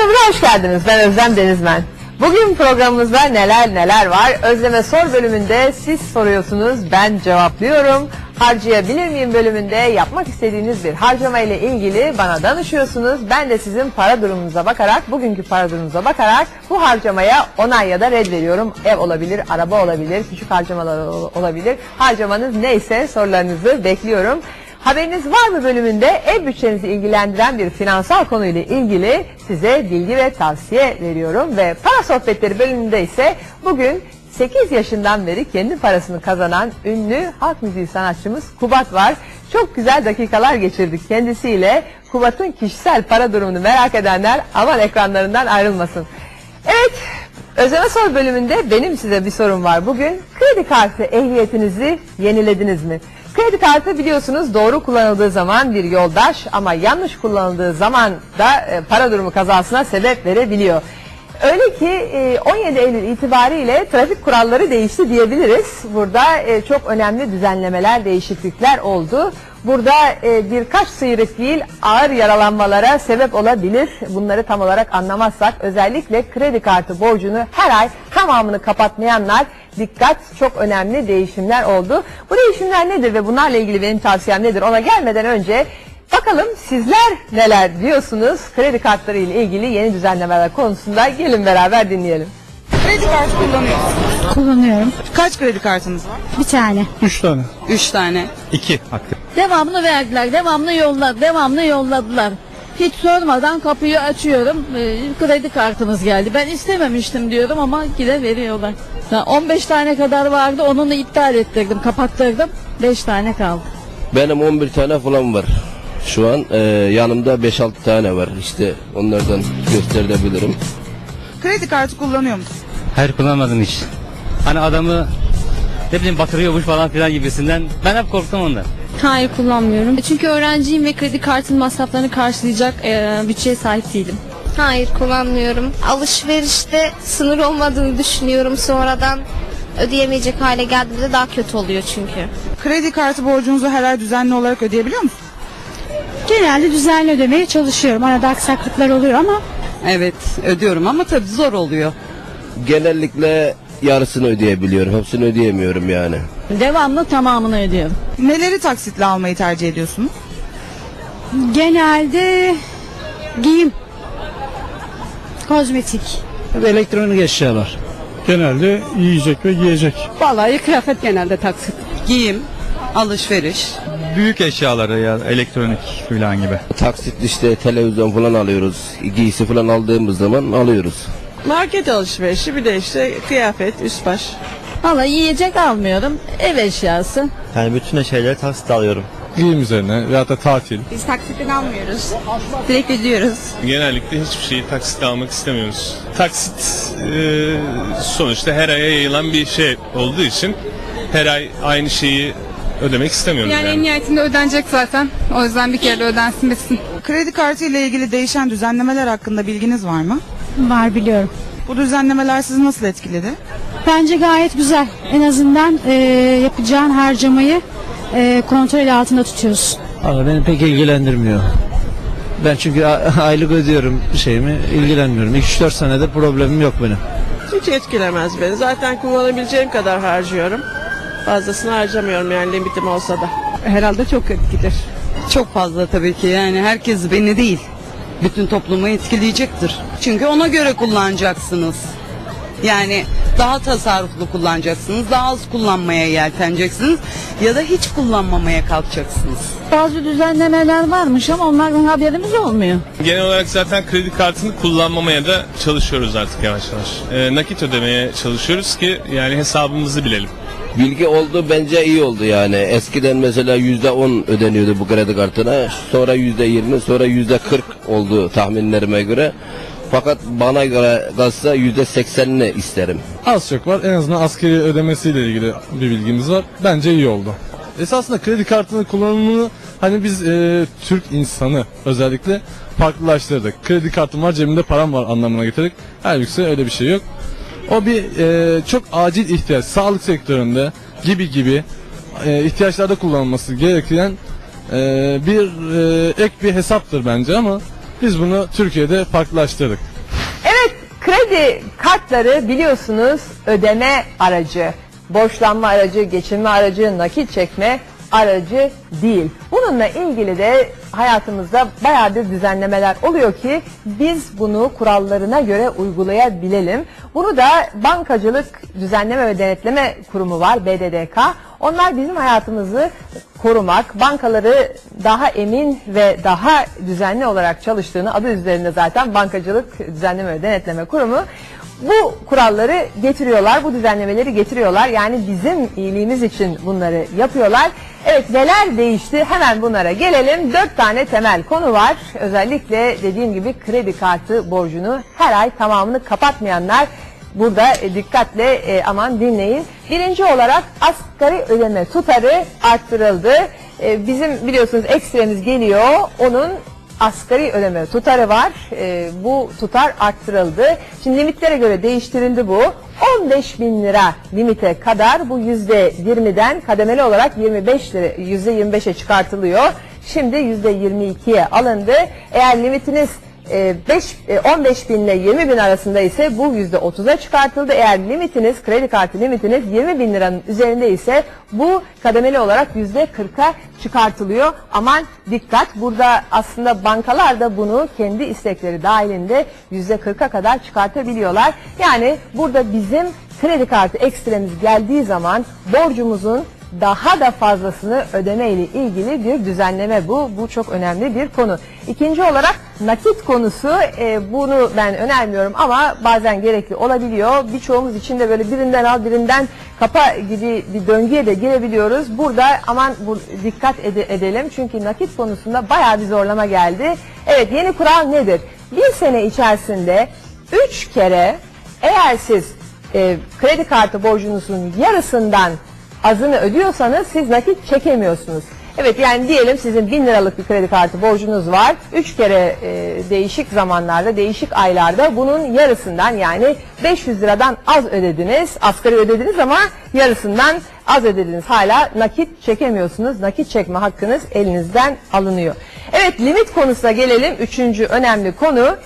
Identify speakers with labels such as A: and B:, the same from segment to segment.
A: programına hoş geldiniz. Ben Özlem Denizmen. Bugün programımızda neler neler var? Özleme Sor bölümünde siz soruyorsunuz, ben cevaplıyorum. Harcayabilir miyim bölümünde yapmak istediğiniz bir harcama ile ilgili bana danışıyorsunuz. Ben de sizin para durumunuza bakarak, bugünkü para durumunuza bakarak bu harcamaya onay ya da red veriyorum. Ev olabilir, araba olabilir, küçük harcamalar ol- olabilir. Harcamanız neyse sorularınızı bekliyorum. Haberiniz var mı bölümünde ev bütçenizi ilgilendiren bir finansal konuyla ilgili size bilgi ve tavsiye veriyorum. Ve para sohbetleri bölümünde ise bugün 8 yaşından beri kendi parasını kazanan ünlü halk müziği sanatçımız Kubat var. Çok güzel dakikalar geçirdik kendisiyle. Kubat'ın kişisel para durumunu merak edenler aman ekranlarından ayrılmasın. Evet, Özleme Sor bölümünde benim size bir sorum var. Bugün kredi kartı ehliyetinizi yenilediniz mi? Kredi kartı biliyorsunuz doğru kullanıldığı zaman bir yoldaş ama yanlış kullanıldığı zaman da e, para durumu kazasına sebep verebiliyor. Öyle ki e, 17 Eylül itibariyle trafik kuralları değişti diyebiliriz. Burada e, çok önemli düzenlemeler, değişiklikler oldu. Burada e, birkaç sıyrık değil ağır yaralanmalara sebep olabilir. Bunları tam olarak anlamazsak özellikle kredi kartı borcunu her ay tamamını kapatmayanlar dikkat çok önemli değişimler oldu. Bu değişimler nedir ve bunlarla ilgili benim tavsiyem nedir ona gelmeden önce Bakalım sizler neler diyorsunuz kredi kartları ile ilgili yeni düzenlemeler konusunda gelin beraber dinleyelim.
B: Kredi kartı kullanıyor musunuz?
C: Kullanıyorum.
B: Kaç kredi kartınız var?
C: Bir tane.
D: Üç tane.
B: Üç tane.
D: İki hakkı.
E: Devamlı verdiler, devamlı yolladılar, devamlı yolladılar. Hiç sormadan kapıyı açıyorum, e, kredi kartınız geldi. Ben istememiştim diyorum ama yine veriyorlar. Ya 15 tane kadar vardı, onu da iptal ettirdim, kapattırdım. 5 tane kaldı.
F: Benim 11 tane falan var. Şu an e, yanımda 5-6 tane var. İşte onlardan gösterebilirim.
B: Kredi kartı kullanıyor musunuz?
D: Hayır kullanmadım hiç. Hani adamı ne bileyim batırıyormuş falan filan gibisinden. Ben hep korktum ondan.
G: Hayır kullanmıyorum. Çünkü öğrenciyim ve kredi kartının masraflarını karşılayacak e, bütçeye sahip değilim.
H: Hayır kullanmıyorum. Alışverişte sınır olmadığını düşünüyorum sonradan. Ödeyemeyecek hale geldiğimde daha kötü oluyor çünkü.
B: Kredi kartı borcunuzu her ay düzenli olarak ödeyebiliyor musunuz?
C: Genelde düzenli ödemeye çalışıyorum. Arada aksaklıklar oluyor ama
I: Evet ödüyorum ama tabii zor oluyor.
F: Genellikle yarısını ödeyebiliyorum. Hepsini ödeyemiyorum yani.
E: Devamlı tamamını ödüyorum.
B: Neleri taksitle almayı tercih ediyorsunuz?
C: genelde giyim, kozmetik.
D: Elektronik eşyalar.
J: Genelde yiyecek ve giyecek.
I: Vallahi kıyafet genelde taksit. Giyim, alışveriş.
J: Büyük eşyaları ya elektronik falan gibi.
F: Taksit işte televizyon falan alıyoruz. Giysi falan aldığımız zaman alıyoruz.
K: Market alışverişi bir de işte kıyafet, üst baş.
E: Valla yiyecek almıyorum, ev eşyası.
D: Yani bütün şeyleri taksit alıyorum.
J: Giyim üzerine veya da tatil.
H: Biz taksitten almıyoruz. Direkt ödüyoruz.
L: Genellikle hiçbir şeyi taksit almak istemiyoruz. Taksit e, sonuçta her aya yayılan bir şey olduğu için her ay aynı şeyi ödemek istemiyoruz yani.
G: Yani en nihayetinde ödenecek zaten. O yüzden bir kere de ödensin bitsin.
B: Kredi kartı ile ilgili değişen düzenlemeler hakkında bilginiz var mı?
C: Var biliyorum.
B: Bu düzenlemeler sizi nasıl etkiledi?
C: Bence gayet güzel. En azından e, yapacağın harcamayı e, kontrol altında tutuyorsun.
D: Ama beni pek ilgilendirmiyor. Ben çünkü aylık ödüyorum şeyimi ilgilenmiyorum. 2-4 senede problemim yok benim.
K: Hiç etkilemez beni. Zaten kullanabileceğim kadar harcıyorum. Fazlasını harcamıyorum yani limitim olsa da.
I: Herhalde çok etkiler. Çok fazla tabii ki yani herkes beni değil. Bütün toplumu etkileyecektir. Çünkü ona göre kullanacaksınız. Yani daha tasarruflu kullanacaksınız, daha az kullanmaya yelteneceksiniz ya da hiç kullanmamaya kalkacaksınız.
E: Bazı düzenlemeler varmış ama onlardan haberimiz olmuyor.
L: Genel olarak zaten kredi kartını kullanmamaya da çalışıyoruz artık yavaş yavaş. E, nakit ödemeye çalışıyoruz ki yani hesabımızı bilelim.
F: Bilgi oldu bence iyi oldu yani. Eskiden mesela %10 ödeniyordu bu kredi kartına. Sonra %20 sonra %40 oldu tahminlerime göre. Fakat bana göre kalsa %80'ini isterim.
J: Az çok var. En azından askeri ödemesiyle ilgili bir bilgimiz var. Bence iyi oldu. Esasında kredi kartının kullanımını hani biz e, Türk insanı özellikle farklılaştırdık. Kredi kartım var cebimde param var anlamına getirdik. Halbuki öyle bir şey yok. O bir e, çok acil ihtiyaç. Sağlık sektöründe gibi gibi e, ihtiyaçlarda kullanılması gereken e, bir e, ek bir hesaptır bence ama biz bunu Türkiye'de farklılaştırdık.
A: Kredi kartları biliyorsunuz ödeme aracı, borçlanma aracı, geçinme aracı, nakit çekme aracı değil. Bununla ilgili de hayatımızda bayağı bir düzenlemeler oluyor ki biz bunu kurallarına göre uygulayabilelim. Bunu da Bankacılık Düzenleme ve Denetleme Kurumu var BDDK. Onlar bizim hayatımızı korumak, bankaları daha emin ve daha düzenli olarak çalıştığını adı üzerinde zaten Bankacılık Düzenleme ve Denetleme Kurumu bu kuralları getiriyorlar, bu düzenlemeleri getiriyorlar. Yani bizim iyiliğimiz için bunları yapıyorlar. Evet neler değişti hemen bunlara gelelim. Dört tane temel konu var. Özellikle dediğim gibi kredi kartı borcunu her ay tamamını kapatmayanlar burada e, dikkatle e, aman dinleyin. Birinci olarak asgari ödeme tutarı arttırıldı. E, bizim biliyorsunuz ekstremiz geliyor. Onun asgari ödeme tutarı var. Bu tutar arttırıldı. Şimdi limitlere göre değiştirildi bu. 15 bin lira limite kadar bu yüzde 20'den kademeli olarak 25 lira yüzde 25'e çıkartılıyor. Şimdi yüzde 22'ye alındı. Eğer limitiniz 5, e, 15 bin ile 20 bin arasında ise bu yüzde 30'a çıkartıldı. Eğer limitiniz, kredi kartı limitiniz 20 bin liranın üzerinde ise bu kademeli olarak yüzde 40'a çıkartılıyor. Aman dikkat burada aslında bankalar da bunu kendi istekleri dahilinde yüzde 40'a kadar çıkartabiliyorlar. Yani burada bizim kredi kartı ekstremiz geldiği zaman borcumuzun daha da fazlasını ödeme ile ilgili bir düzenleme bu. Bu çok önemli bir konu. İkinci olarak nakit konusu e, bunu ben önermiyorum ama bazen gerekli olabiliyor. Birçoğumuz için de böyle birinden al birinden kapa gibi bir döngüye de girebiliyoruz. Burada aman bu, dikkat ede- edelim çünkü nakit konusunda bayağı bir zorlama geldi. Evet yeni kural nedir? Bir sene içerisinde üç kere eğer siz e, kredi kartı borcunuzun yarısından azını ödüyorsanız siz nakit çekemiyorsunuz. Evet yani diyelim sizin 1000 liralık bir kredi kartı borcunuz var. 3 kere e, değişik zamanlarda, değişik aylarda bunun yarısından yani 500 liradan az ödediniz. Asgari ödediniz ama yarısından az ödediniz. Hala nakit çekemiyorsunuz. Nakit çekme hakkınız elinizden alınıyor. Evet limit konusuna gelelim. Üçüncü önemli konu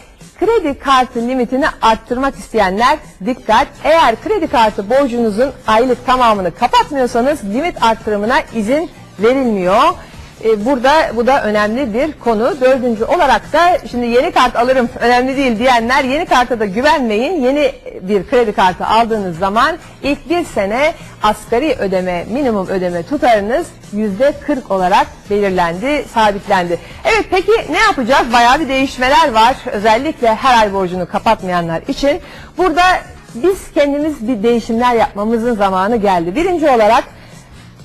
A: Kredi kartı limitini arttırmak isteyenler dikkat. Eğer kredi kartı borcunuzun aylık tamamını kapatmıyorsanız limit arttırımına izin verilmiyor. Ee, Burada bu da önemli bir konu. Dördüncü olarak da şimdi yeni kart alırım önemli değil diyenler yeni karta da güvenmeyin. Yeni bir kredi kartı aldığınız zaman ilk bir sene asgari ödeme, minimum ödeme tutarınız yüzde 40 olarak belirlendi, sabitlendi. Evet peki ne yapacağız? Bayağı bir değişmeler var. Özellikle her ay borcunu kapatmayanlar için. Burada biz kendimiz bir değişimler yapmamızın zamanı geldi. Birinci olarak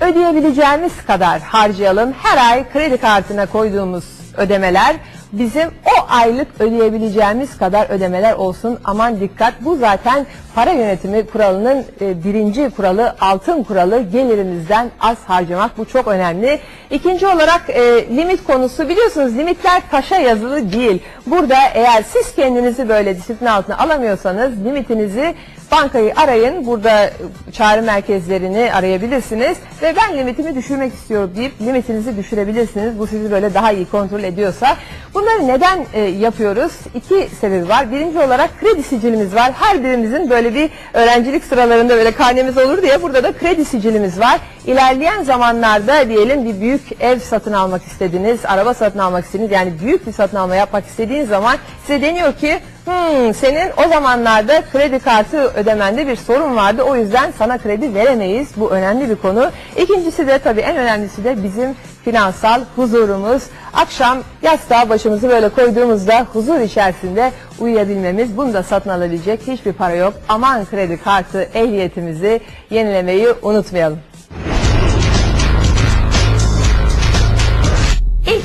A: ödeyebileceğimiz kadar harcayalım. Her ay kredi kartına koyduğumuz ödemeler bizim o aylık ödeyebileceğimiz kadar ödemeler olsun. Aman dikkat bu zaten para yönetimi kuralının e, birinci kuralı, altın kuralı gelirimizden az harcamak. Bu çok önemli. İkinci olarak e, limit konusu biliyorsunuz limitler taşa yazılı değil. Burada eğer siz kendinizi böyle disiplin altına alamıyorsanız limitinizi Bankayı arayın. Burada çağrı merkezlerini arayabilirsiniz. Ve ben limitimi düşürmek istiyorum deyip limitinizi düşürebilirsiniz. Bu sizi böyle daha iyi kontrol ediyorsa. Bunları neden e, yapıyoruz? İki sebebi var. Birinci olarak kredi sicilimiz var. Her birimizin böyle bir öğrencilik sıralarında böyle karnemiz olur diye burada da kredi sicilimiz var. İlerleyen zamanlarda diyelim bir büyük ev satın almak istediniz, araba satın almak istediniz. Yani büyük bir satın alma yapmak istediğiniz zaman size deniyor ki Hmm, senin o zamanlarda kredi kartı ödemende bir sorun vardı. O yüzden sana kredi veremeyiz. Bu önemli bir konu. İkincisi de tabii en önemlisi de bizim finansal huzurumuz. Akşam yastığa başımızı böyle koyduğumuzda huzur içerisinde uyuyabilmemiz. Bunu da satın alabilecek hiçbir para yok. Aman kredi kartı ehliyetimizi yenilemeyi unutmayalım.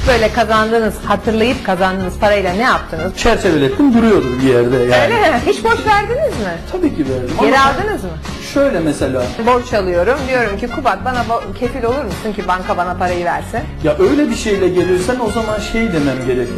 A: Böyle kazandığınız, hatırlayıp kazandığınız parayla ne yaptınız?
M: çerçevelettim duruyordur bir yerde yani.
A: Öyle mi? Hiç borç verdiniz mi?
M: Tabii ki verdim.
A: Geri
M: Ama
A: aldınız mı?
M: Şöyle mesela
A: Borç alıyorum. Diyorum ki Kubat bana bo- kefil olur musun ki banka bana parayı versin?
M: ya öyle bir şeyle gelirsen o zaman şey demem gerekir.